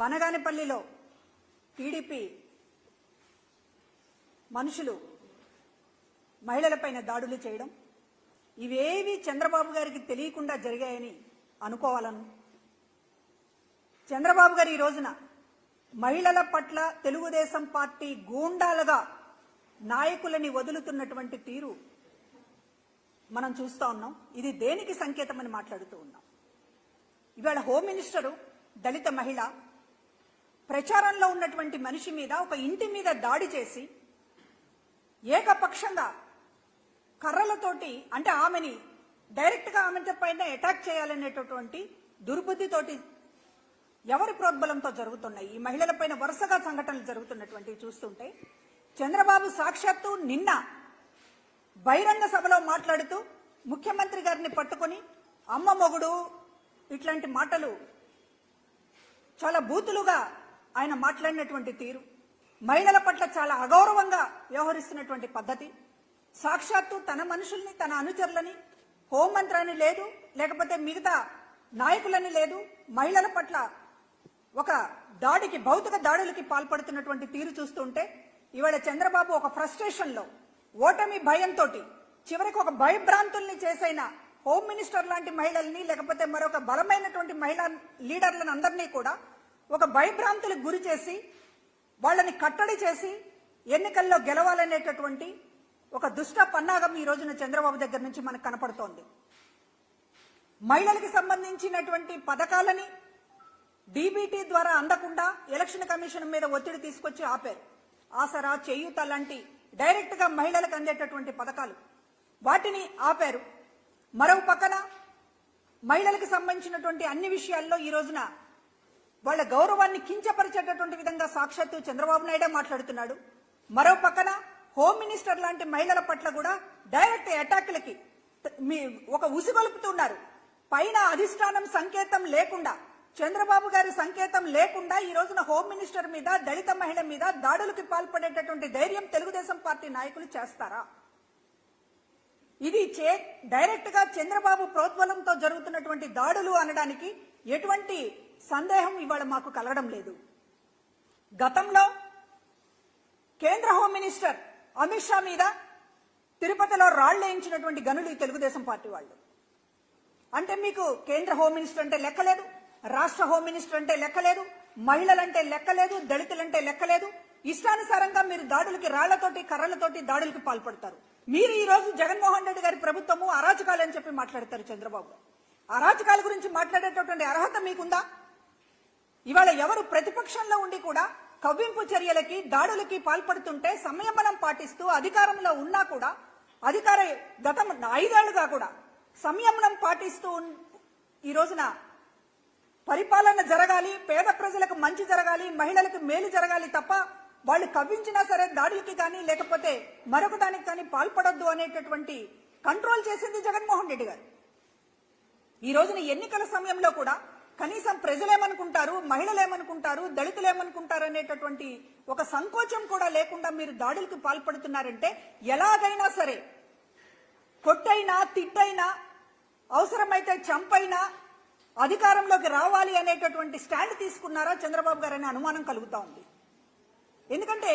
వనగానిపల్లిలో TDP మనుషులు మహిళలపైన దాడులు చేయడం ఇవేవి చంద్రబాబు గారికి తెలియకుండా జరిగాయని అనుకోవాలను. చంద్రబాబు గారు ఈ రోజున మహిళల పట్ల తెలుగుదేశం పార్టీ గూండాలుగా నాయకులని వదులుతున్నటువంటి తీరు మనం చూస్తూ ఉన్నాం. ఇది దేనికి సంకేతమని మాట్లాడుతూ ఉన్నాం. ఇవాళ హోమ్ మినిస్టరు దళిత మహిళ ప్రచారంలో ఉన్నటువంటి మనిషి మీద ఒక ఇంటి మీద దాడి చేసి ఏకపక్షంగా కర్రలతోటి అంటే ఆమెని డైరెక్ట్గా ఆమె పైన అటాక్ చేయాలనేటటువంటి దుర్బుద్ధితోటి ఎవరి ప్రోద్బలంతో జరుగుతున్నాయి? ఈ మహిళలపైన వరుసగా సంఘటనలు జరుగుతున్నటువంటివి చూస్తుంటే చంద్రబాబు సాక్షాత్తు నిన్న బహిరంగ సభలో మాట్లాడుతూ ముఖ్యమంత్రి గారిని పట్టుకొని అమ్మ మొగుడు ఇట్లాంటి మాటలు చాలా బూతులుగా ఆయన మాట్లాడినటువంటి తీరు మహిళల పట్ల చాలా అగౌరవంగా వ్యవహరిస్తున్నటువంటి పద్ధతి సాక్షాత్తు తన మనుషుల్ని తన అనుచరులని హోంమంత్రాన్ని లేదు లేకపోతే మిగతా నాయకులని లేదు మహిళల పట్ల ఒక దాడికి భౌతిక దాడులకి పాల్పడుతున్నటువంటి తీరు చూస్తుంటే ఇవాళ చంద్రబాబు ఒక ఫ్రస్ట్రేషన్లో ఓటమి భయంతో చివరికి ఒక భయభ్రాంతుల్ని చేసైన హోమ్ మినిస్టర్ లాంటి మహిళల్ని లేకపోతే మరొక బలమైనటువంటి మహిళా లీడర్లను అందరినీ కూడా ఒక భయభ్రాంతులకు గురి చేసి వాళ్ళని కట్టడి చేసి ఎన్నికల్లో గెలవాలనేటటువంటి ఒక దుష్ట పన్నాగం ఈ రోజున చంద్రబాబు దగ్గర నుంచి మనకు కనపడుతోంది. మహిళలకు సంబంధించినటువంటి పథకాలని డీబీటీ ద్వారా అందకుండా ఎలక్షన్ కమిషన్ మీద ఒత్తిడి తీసుకొచ్చి ఆపారు. ఆసరా చేయూత లాంటి డైరెక్ట్గా మహిళలకు అందేటటువంటి పథకాలు వాటిని ఆపారు. మరో పక్కన మహిళలకు సంబంధించినటువంటి అన్ని విషయాల్లో ఈ రోజున వాళ్ళ గౌరవాన్ని కించపరిచేటటువంటి విధంగా సాక్షాత్తు చంద్రబాబు నాయుడే మాట్లాడుతున్నాడు. మరో పక్కన హోమ్ మినిస్టర్ లాంటి మహిళల పట్ల కూడా డైరెక్ట్ అటాక్లకి మీ ఒక ఉసిగొలుపుతున్నారు పైన అధిష్టానం సంకేతం లేకుండా చంద్రబాబు గారి సంకేతం లేకుండా ఈ రోజున హోమ్ మినిస్టర్ మీద దళిత మహిళ మీద దాడులకు పాల్పడేటటువంటి ధైర్యం తెలుగుదేశం పార్టీ నాయకులు చేస్తారా? ఇది చే డైరెక్ట్గా చంద్రబాబు ప్రోద్బలంతో జరుగుతున్నటువంటి దాడులు అనడానికి ఎటువంటి సందేహం ఇవాళ మాకు కలగడం లేదు. గతంలో కేంద్ర హోమ్ మినిస్టర్ అమిత్ షా మీద తిరుపతిలో రాళ్ళేయించినటువంటి గనులు ఈ తెలుగుదేశం పార్టీ వాళ్ళు. అంటే మీకు కేంద్ర హోం మినిస్టర్ అంటే లెక్కలేదు రాష్ట్ర హోం మినిస్టర్ అంటే లెక్కలేదు మహిళలంటే లెక్కలేదు దళితులంటే లెక్కలేదు. ఇష్టానుసారంగా మీరు దాడులకి రాళ్ళతోటి కర్రలతోటి దాడులకు పాల్పడతారు. మీరు ఈ రోజు జగన్మోహన్ రెడ్డి గారి ప్రభుత్వము అరాచకాలు అని చెప్పి మాట్లాడతారు చంద్రబాబు. అరాచకాల గురించి మాట్లాడేటటువంటి అర్హత మీకుందా? ఇవాళ ఎవరు ప్రతిపక్షంలో ఉండి కూడా కవ్వింపు చర్యలకి దాడులకి పాల్పడుతుంటే సంయమనం పాటిస్తూ అధికారంలో ఉన్నా కూడా అధికార గతం ఐదేళ్ళుగా కూడా సంయమనం పాటిస్తూ ఈ రోజున పరిపాలన జరగాలి పేద ప్రజలకు మంచి జరగాలి మహిళలకు మేలు జరగాలి తప్ప వాళ్ళు కవ్వించినా సరే దాడులకి కానీ లేకపోతే మరొక దానికి కానీ పాల్పడొద్దు అనేటటువంటి కంట్రోల్ చేసింది జగన్మోహన్ రెడ్డి గారు. ఈ రోజున ఎన్నికల సమయంలో కూడా కనీసం ప్రజలేమనుకుంటారు మహిళలు ఏమనుకుంటారు దళితులు ఏమనుకుంటారు అనేటటువంటి ఒక సంకోచం కూడా లేకుండా మీరు దాడులకు పాల్పడుతున్నారంటే ఎలాగైనా సరే కొట్టైనా తిట్టైనా అవసరమైతే చంపైనా అధికారంలోకి రావాలి అనేటటువంటి స్టాండ్ తీసుకున్నారా చంద్రబాబు గారు అనే అనుమానం కలుగుతా ఉంది. ఎందుకంటే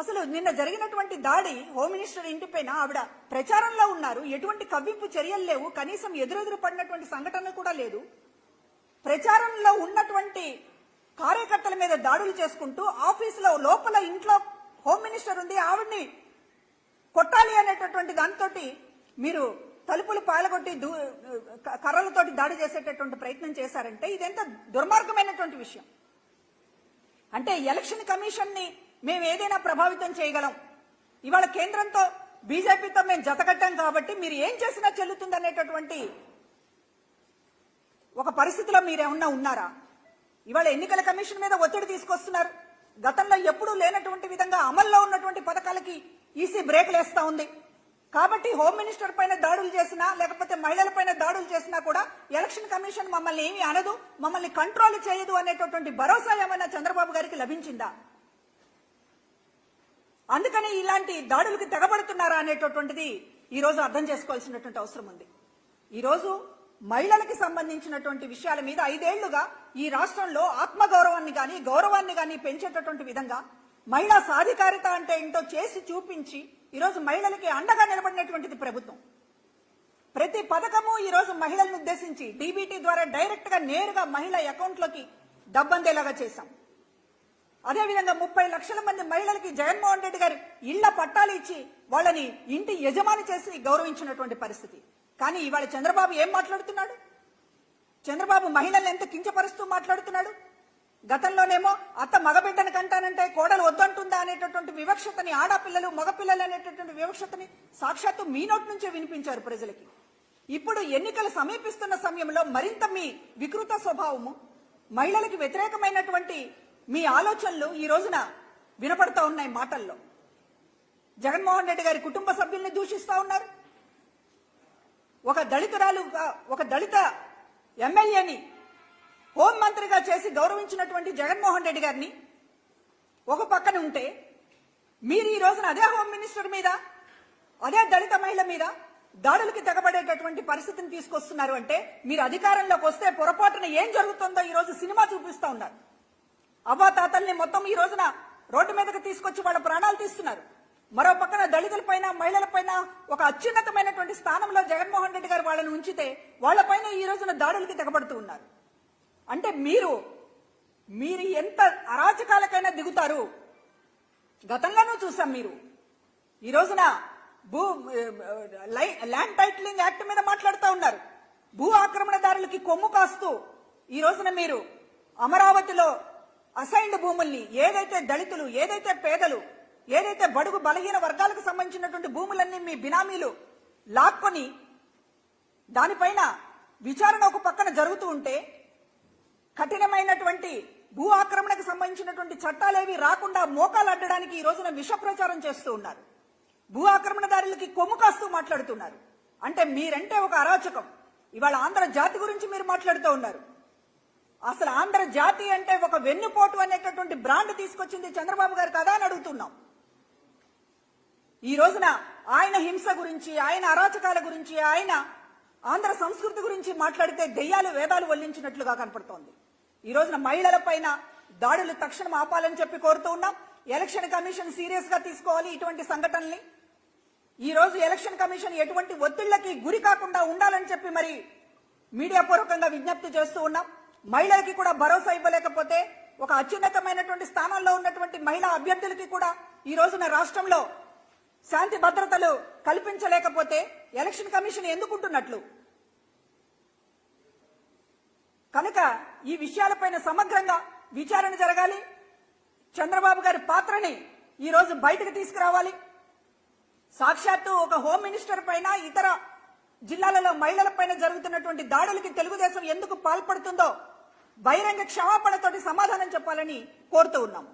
అసలు నిన్న జరిగినటువంటి దాడి హోమ్ మినిస్టర్ ఇంటిపైన ఆవిడ ప్రచారంలో ఉన్నారు. ఎటువంటి కవ్వింపు చర్యలు లేవు. కనీసం ఎదురెదురు పడినటువంటి సంఘటనలు కూడా లేదు. ప్రచారంలో ఉన్నటువంటి కార్యకర్తల మీద దాడులు చేసుకుంటూ ఆఫీసులో లోపల ఇంట్లో హోమ్ మినిస్టర్ ఉంది ఆవిడ్ని కొట్టాలి అనేటటువంటి దానితోటి మీరు తలుపులు పాలగొట్టి దూ- క- కర్రలతోటి దాడి చేసేటటువంటి ప్రయత్నం చేశారంటే ఇదెంత దుర్మార్గమైనటువంటి విషయం. అంటే ఎలక్షన్ కమిషన్ని మేము ఏదైనా ప్రభావితం చేయగలం. ఇవాళ కేంద్రంతో బీజేపీతో మేము జతకట్టాం కాబట్టి మీరు ఏం చేసినా చెల్లుతుంది అనేటటువంటి ఒక పరిస్థితిలో మీరేమన్నా ఉన్నారా? ఇవాళ ఎన్నికల కమిషన్ మీద ఒత్తిడి తీసుకొస్తున్నారు. గతంలో ఎప్పుడూ లేనటువంటి విధంగా అమల్లో ఉన్నటువంటి పథకాలకి ఈసీ బ్రేక్ వేస్తా ఉంది. కాబట్టి హోమ్ మినిస్టర్ పైన దాడులు చేసినా లేకపోతే మహిళల పైన దాడులు చేసినా కూడా ఎలక్షన్ కమిషన్ మమ్మల్ని ఏమీ అనదు మమ్మల్ని కంట్రోల్ చేయదు అనేటటువంటి భరోసా ఏమైనా చంద్రబాబు గారికి లభించిందా? అందుకని ఇలాంటి దాడులకు తెగబడుతున్నారా అనేటటువంటిది ఈ రోజు అర్థం చేసుకోవాల్సినటువంటి అవసరం ఉంది. ఈరోజు మహిళలకి సంబంధించినటువంటి విషయాల మీద ఐదేళ్ళుగా ఈ రాష్ట్రంలో ఆత్మగౌరవాన్ని గాని గౌరవాన్ని గాని పెంచేటటువంటి విధంగా మహిళా సాధికారిత అంటే ఏంటో చేసి చూపించి ఈరోజు మహిళలకి అండగా నిలబడినటువంటిది ప్రభుత్వం. ప్రతి పథకము ఈ రోజు మహిళలను ఉద్దేశించి డీబీటీ ద్వారా డైరెక్ట్గా నేరుగా మహిళ అకౌంట్లోకి డబ్బందేలాగా చేశాం. అదేవిధంగా ముప్పై లక్షల మంది మహిళలకి జగన్మోహన్ రెడ్డి గారు ఇళ్ళ పట్టాలు ఇచ్చి వాళ్ళని ఇంటి యజమాని చేసి గౌరవించినటువంటి పరిస్థితి. కానీ ఇవాళ చంద్రబాబు ఏం మాట్లాడుతున్నాడు? చంద్రబాబు మహిళల్ని ఎంత కించపరుస్తూ మాట్లాడుతున్నాడు? గతంలోనేమో అత్త మగబిడ్డను కంటానంటే కోడలు వద్దంటుందా అనేటటువంటి వివక్షతని ఆడపిల్లలు మగపిల్లలు అనేటటువంటి వివక్షతని సాక్షాత్తు మీ నోటి నుంచే వినిపించారు ప్రజలకి. ఇప్పుడు ఎన్నికలు సమీపిస్తున్న సమయంలో మరింత మీ వికృత స్వభావము మహిళలకి వ్యతిరేకమైనటువంటి మీ ఆలోచనలు ఈ రోజున వినపడతా ఉన్నాయి మాటల్లో. జగన్మోహన్ రెడ్డి గారి కుటుంబ సభ్యుల్ని దూషిస్తా ఉన్నారు. ఒక దళితురాలు ఒక దళిత ఎమ్మెల్యేని హోంమంత్రిగా చేసి గౌరవించినటువంటి జగన్మోహన్ రెడ్డి గారిని ఒక పక్కన ఉంటే మీరు ఈ రోజున అదే హోమ్ మినిస్టర్ మీద అదే దళిత మహిళ మీద దాడులకి తెగబడేటటువంటి పరిస్థితిని తీసుకొస్తున్నారు అంటే మీరు అధికారంలోకి వస్తే పొరపాటున ఏం జరుగుతుందో ఈ రోజు సినిమా చూపిస్తా ఉన్నారు. అవ్వాతాతల్ని మొత్తం ఈ రోజున రోడ్డు మీదకి తీసుకొచ్చి వాళ్ళ ప్రాణాలు తీస్తున్నారు. మరో పక్కన దళితుల పైన మహిళల పైన ఒక అత్యున్నతమైనటువంటి స్థానం జగన్మోహన్ రెడ్డి గారు వాళ్ళని ఉంచితే వాళ్ళపైన ఈ రోజున దాడులకి తెగబడుతూ ఉన్నారు. అంటే మీరు మీరు ఎంత అరాచకాలకైనా దిగుతారు. గతంలోనూ చూసాం మీరు. ఈ రోజున భూ లై- ల్యాండ్ టైటిలింగ్ యాక్ట్ మీద మాట్లాడుతూ ఉన్నారు. భూ ఆక్రమణదారులకి కొమ్ము కాస్తూ ఈ రోజున మీరు అమరావతిలో అసైన్డ్ భూముల్ని ఏదైతే దళితులు ఏదైతే పేదలు ఏదైతే బడుగు బలహీన వర్గాలకు సంబంధించినటువంటి భూములన్నీ మీ బినామీలు లాక్కొని దానిపైన విచారణ ఒక పక్కన జరుగుతూ ఉంటే కఠినమైనటువంటి భూ ఆక్రమణకు సంబంధించినటువంటి చట్టాలేవి రాకుండా మోకాలు అడ్డడానికి ఈ రోజున విష ప్రచారం చేస్తూ ఉన్నారు. భూ ఆక్రమణదారులకి కొమ్ము కాస్తూ మాట్లాడుతున్నారు. అంటే మీరంటే ఒక అరాచకం. ఇవాళ ఆంధ్ర జాతి గురించి మీరు మాట్లాడుతూ ఉన్నారు. అసలు ఆంధ్ర జాతి అంటే ఒక వెన్నుపోటు అనేటటువంటి బ్రాండ్ తీసుకొచ్చింది చంద్రబాబు గారు కదా అని అడుగుతున్నాం. ఈ రోజున ఆయన హింస గురించి ఆయన అరాచకాల గురించి ఆయన ఆంధ్ర సంస్కృతి గురించి మాట్లాడితే దెయ్యాలు వేదాలు వల్లించినట్లుగా కనపడుతోంది. ఈ రోజున మహిళల పైన దాడులు తక్షణం ఆపాలని చెప్పి కోరుతూ ఉన్నాం. ఎలక్షన్ కమిషన్ సీరియస్గా తీసుకోవాలి ఇటువంటి సంఘటనల్ని. ఈ రోజు ఎలక్షన్ కమిషన్ ఎటువంటి ఒత్తిళ్ళకి గురి కాకుండా ఉండాలని చెప్పి మరి మీడియా పూర్వకంగా విజ్ఞప్తి చేస్తూ ఉన్నాం. మహిళలకి కూడా భరోసా ఇవ్వలేకపోతే ఒక అత్యున్నతమైనటువంటి స్థానంలో ఉన్నటువంటి మహిళా అభ్యర్థులకి కూడా ఈ రోజున రాష్ట్రంలో శాంతి భద్రతలు కల్పించలేకపోతే ఎలక్షన్ కమిషన్ ఎందుకుంటున్నట్లు? కనుక ఈ విషయాలపైన సమగ్రంగా విచారణ జరగాలి. చంద్రబాబు గారి పాత్రని ఈరోజు బయటకు తీసుకురావాలి. సాక్షాత్తు ఒక హోమ్ మినిస్టర్ పైన ఇతర జిల్లాలలో మహిళల పైన జరుగుతున్నటువంటి దాడులకి తెలుగుదేశం ఎందుకు పాల్పడుతుందో బహిరంగ క్షమాపణతోటి సమాధానం చెప్పాలని కోరుతూ ఉన్నాం